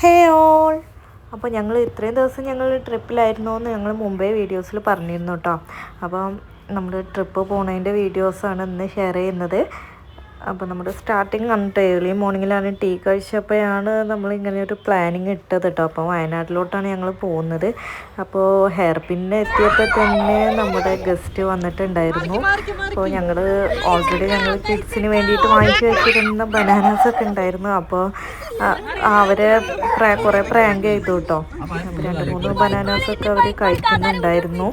ഹേ all. അപ്പോൾ ഞങ്ങൾ ഇത്രയും ദിവസം ഞങ്ങൾ ട്രിപ്പിലായിരുന്നു എന്ന് ഞങ്ങൾ മുമ്പേ വീഡിയോസിൽ പറഞ്ഞിരുന്നു കേട്ടോ. അപ്പം നമ്മൾ ട്രിപ്പ് പോണതിന്റെ വീഡിയോസാണ് ഇന്ന് ഷെയർ ചെയ്യുന്നത്. അപ്പോൾ നമ്മുടെ സ്റ്റാർട്ടിങ് അന്നിട്ട് ഏർലി മോർണിംഗിലാണ് ടീ കഴിച്ചപ്പോഴാണ് നമ്മൾ ഇങ്ങനെ ഒരു പ്ലാനിങ് ഇട്ടത് കേട്ടോ അപ്പോൾ വയനാട്ടിലോട്ടാണ് ഞങ്ങൾ പോകുന്നത്. അപ്പോൾ ഹെയർ പിന്നെ എത്തിയപ്പോൾ തന്നെ നമ്മുടെ ഗസ്റ്റ് വന്നിട്ടുണ്ടായിരുന്നു. അപ്പോൾ ഞങ്ങൾ ഓൾറെഡി ഞങ്ങൾ കിഡ്സിന് വേണ്ടിയിട്ട് വാങ്ങിച്ചു വെച്ചിരുന്ന ബനാനാസ് ഒക്കെ ഉണ്ടായിരുന്നു. അപ്പോൾ അവരെ പ്രാ- കുറേ പ്രാങ്ക് ചെയ്തു കേട്ടോ അപ്പോൾ രണ്ട് മൂന്ന് ബനാനാസൊക്കെ അവർ കഴിക്കുന്നുണ്ടായിരുന്നു.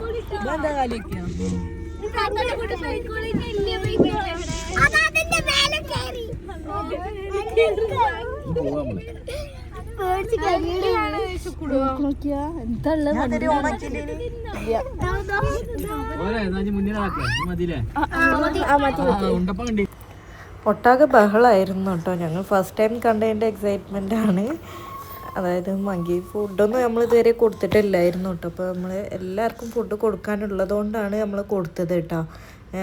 അതതിന്റെ ഒട്ടാകെ ബഹളമായിരുന്നു കേട്ടോ. ഞങ്ങൾ ഫസ്റ്റ് ടൈം കണ്ടതിന്റെ എക്സൈറ്റ്മെന്റ് ആണ്. അതായത് മങ്കി ഫുഡൊന്നും നമ്മൾ ഇതുവരെ കൊടുത്തിട്ടില്ലായിരുന്നു കേട്ടോ. അപ്പോൾ നമ്മൾ എല്ലാവർക്കും ഫുഡ് കൊടുക്കാനുള്ളത് കൊണ്ടാണ് നമ്മൾ കൊടുത്തത് കേട്ടോ.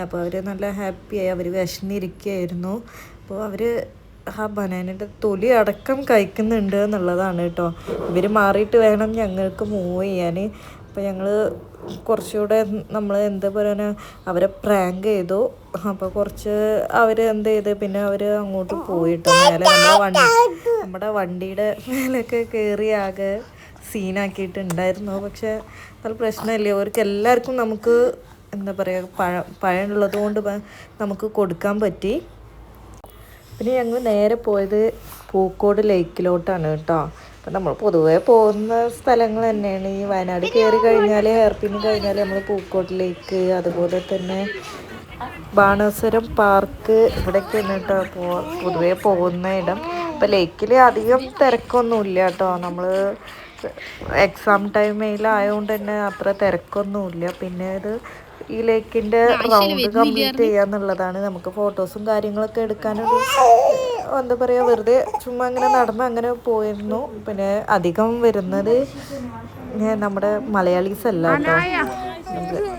അപ്പോൾ അവർ നല്ല ഹാപ്പിയായി അവർ വിശന്നിരിക്കുകയായിരുന്നു അപ്പോൾ അവർ ആ ബനാനയുടെ തൊലി അടക്കം കഴിക്കുന്നുണ്ട് എന്നുള്ളതാണ് കേട്ടോ. ഇവർ മാറിയിട്ട് വേണം ഞങ്ങൾക്ക് മൂവ് ചെയ്യാൻ അപ്പോൾ ഞങ്ങൾ കുറച്ചുകൂടെ നമ്മൾ എന്താ പറയുക അവരെ പ്രാങ്ക് ചെയ്തു. അപ്പോൾ കുറച്ച് അവർ എന്ത് ചെയ്ത് പിന്നെ അവർ അങ്ങോട്ട് പോയിട്ട് മേലെ നമ്മുടെ വണ്ടി നമ്മുടെ വണ്ടിയുടെ മേലൊക്കെ കയറി ആകെ സീനാക്കിയിട്ടുണ്ടായിരുന്നു പക്ഷേ നല്ല പ്രശ്നമില്ല? അവർക്ക് എല്ലാവർക്കും നമുക്ക് എന്താ പറയുക പഴം പഴമുള്ളത് കൊണ്ട് നമുക്ക് കൊടുക്കാൻ പറ്റി. പിന്നെ ഞങ്ങൾ നേരെ പോയത് പൂക്കോട് ലേക്കിലോട്ടാണ് കേട്ടോ. അപ്പം നമ്മൾ പൊതുവേ പോകുന്ന സ്ഥലങ്ങൾ തന്നെയാണ്. ഈ വയനാട് കയറി കഴിഞ്ഞാൽ ഹെയർപിൻ കഴിഞ്ഞാൽ നമ്മൾ പൂക്കോട് ലേക്ക് അതുപോലെ തന്നെ ബാണാസുരം പാർക്ക് ഇവിടെയൊക്കെയാണ് കേട്ടോ പോ പൊതുവേ പോകുന്ന ഇടം. ഇപ്പം ലേക്കിൽ അധികം തിരക്കൊന്നുമില്ല കേട്ടോ. നമ്മൾ എക്സാം ടൈമിലായതുകൊണ്ട് തന്നെ അത്ര തിരക്കൊന്നുമില്ല. പിന്നെ ഇത് ഈ ലേക്കിന്റെ റൗണ്ട് കംപ്ലീറ്റ് ചെയ്യാന്നുള്ളതാണ്. നമുക്ക് ഫോട്ടോസും കാര്യങ്ങളൊക്കെ എടുക്കാനൊരു എന്താ പറയുക വെറുതെ ചുമ്മാ അങ്ങനെ നടന്ന് അങ്ങനെ പോയിരുന്നു. പിന്നെ അധികം വരുന്നത് നമ്മുടെ മലയാളീസ് അല്ല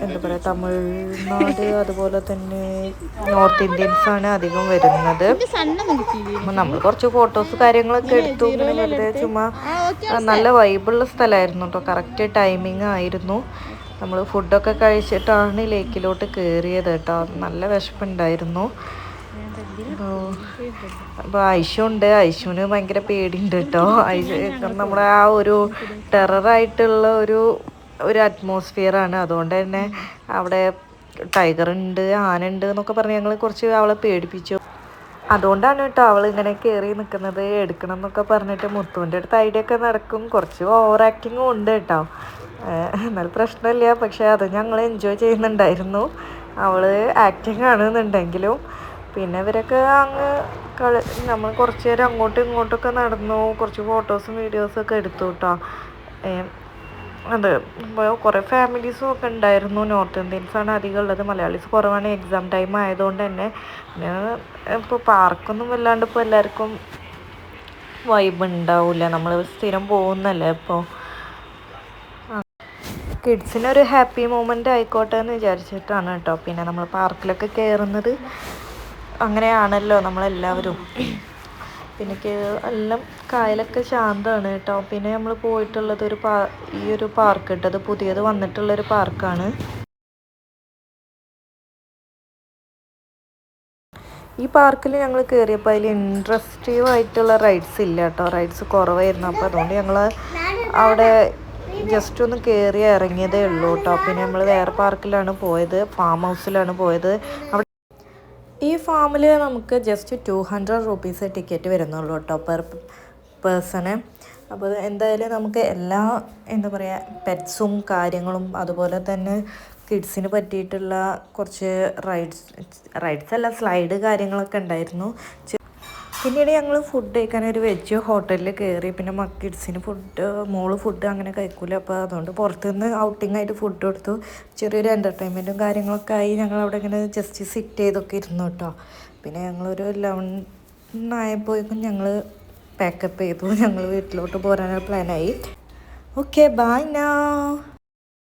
എന്താ പറയുക തമിഴ്നാട് അതുപോലെ തന്നെ നോർത്ത് ഇന്ത്യൻസ് ആണ് അധികം വരുന്നത്. നമ്മൾ കുറച്ച് ഫോട്ടോസ് കാര്യങ്ങളൊക്കെ എടുത്തു. വെറുതെ ചുമ്മാ നല്ല വൈബുള്ള സ്ഥലമായിരുന്നു കേട്ടോ. കറക്റ്റ് ടൈമിങ് ആയിരുന്നു. നമ്മൾ ഫുഡൊക്കെ കഴിച്ചിട്ടാണ് ലേക്കിലോട്ട് കയറിയത് കേട്ടോ. നല്ല വിശപ്പുണ്ടായിരുന്നു. അപ്പോൾ ഐശുണ്ട്. ഐശുവിന് ഭയങ്കര പേടിയുണ്ട് കേട്ടോ. ഐശു നമ്മുടെ ആ ഒരു ടെററായിട്ടുള്ള ഒരു ഒരു അറ്റ്മോസ്ഫിയർ ആണ്. അതുകൊണ്ട് തന്നെ അവിടെ ടൈഗർ ഉണ്ട് ആന ഉണ്ട് എന്നൊക്കെ പറഞ്ഞ് ഞങ്ങൾ കുറച്ച് അവളെ പേടിപ്പിച്ചു. അതുകൊണ്ടാണ് കേട്ടോ അവൾ ഇങ്ങനെ കയറി നിൽക്കുന്നത് എടുക്കണം എന്നൊക്കെ പറഞ്ഞിട്ട് മുത്തുവിന്റെ അടുത്ത് ഐഡിയ ഒക്കെ നടക്കും. കുറച്ച് ഓവർ ആക്ടിങ്ങും ഉണ്ട് കേട്ടോ. എന്നാലും പ്രശ്നമില്ല. പക്ഷേ അത് ഞങ്ങൾ എൻജോയ് ചെയ്യുന്നുണ്ടായിരുന്നു. അവൾ ആക്ടിങ് ആണെന്നുണ്ടെങ്കിലും പിന്നെ ഇവരൊക്കെ അങ്ങ് കളി നമ്മൾ കുറച്ച് നേരം അങ്ങോട്ടും ഇങ്ങോട്ടൊക്കെ നടന്നു. കുറച്ച് ഫോട്ടോസും വീഡിയോസും ഒക്കെ എടുത്തു കേട്ടോ അത് കുറേ ഫാമിലീസും ഒക്കെ ഉണ്ടായിരുന്നു. നോർത്ത് ഇന്ത്യൻസാണ് അധികം ഉള്ളത്. മലയാളീസ് കുറവാണ്. എക്സാം ടൈം ആയതുകൊണ്ട് തന്നെ. ഇപ്പോൾ പാർക്കൊന്നും വല്ലാണ്ട് ഇപ്പോൾ എല്ലാവർക്കും വൈബ് ഉണ്ടാവില്ല നമ്മൾ സ്ഥിരം പോകുന്നല്ലേ ഇപ്പോൾ കിഡ്സിനൊരു ഹാപ്പി മൂമെന്റ് ആയിക്കോട്ടെ എന്ന് വിചാരിച്ചിട്ടാണ് കേട്ടോ. പിന്നെ നമ്മൾ പാർക്കിലൊക്കെ കയറുന്നത് അങ്ങനെയാണല്ലോ നമ്മളെല്ലാവരും. പിന്നെ എല്ലാം കായലൊക്കെ ശാന്തമാണ് കേട്ടോ. പിന്നെ നമ്മൾ പോയിട്ടുള്ളത് ഒരു പാ ഈ ഒരു പാർക്ക് അത് പുതിയത് വന്നിട്ടുള്ളൊരു പാർക്കാണ് ഈ പാർക്കിൽ ഞങ്ങൾ കയറിയപ്പോൾ അതിൽ ഇൻട്രസ്റ്റീവ് ആയിട്ടുള്ള റൈഡ്സ് ഇല്ല കേട്ടോ. റൈഡ്സ് കുറവായിരുന്നു. അപ്പോൾ അതുകൊണ്ട് ഞങ്ങൾ അവിടെ ജസ്റ്റ് ഒന്ന് കയറി ഇറങ്ങിയതേ ഉള്ളൂ കേട്ടോ. പിന്നെ നമ്മൾ വേറെ പാർക്കിലാണ് പോയത് ഫാം ഹൗസിലാണ് പോയത്. അവിടെ ഈ ഫാമിൽ നമുക്ക് just two hundred rupees ticket വരുന്നുള്ളൂ കേട്ടോ പെർ പേഴ്സണ് അപ്പോൾ എന്തായാലും നമുക്ക് എല്ലാ എന്താ പറയുക പെറ്റ്സും കാര്യങ്ങളും അതുപോലെ തന്നെ കിഡ്സിന് പറ്റിയിട്ടുള്ള കുറച്ച് റൈഡ്സ് റൈഡ്സ് അല്ല സ്ലൈഡ് കാര്യങ്ങളൊക്കെ ഉണ്ടായിരുന്നു. പിന്നീട് ഞങ്ങൾ ഫുഡ് കഴിക്കാൻ ഒരു വെജ് ഹോട്ടലിൽ കയറി പിന്നെ മക്കിഡ്സിന് ഫുഡ് മോൾ ഫുഡ് അങ്ങനെ കഴിക്കൂല. അപ്പോൾ അതുകൊണ്ട് പുറത്തുനിന്ന് ഔട്ടിംഗ് ആയിട്ട് ഫുഡ് കൊടുത്തു. ചെറിയൊരു എന്റർടൈൻമെന്റും കാര്യങ്ങളൊക്കെ ആയി. ഞങ്ങൾ അവിടെ ഇങ്ങനെ ജസ്റ്റ് സിറ്റ് ചെയ്തൊക്കെ ഇരുന്നു കേട്ടോ പിന്നെ ഞങ്ങളൊരു ലെവൻ ആയപ്പോഴേക്കും ഞങ്ങൾ പാക്കപ്പ് ചെയ്തു. ഞങ്ങൾ വീട്ടിലോട്ട് പോരാനുള്ള പ്ലാനായി ഓക്കെ ബൈ നാ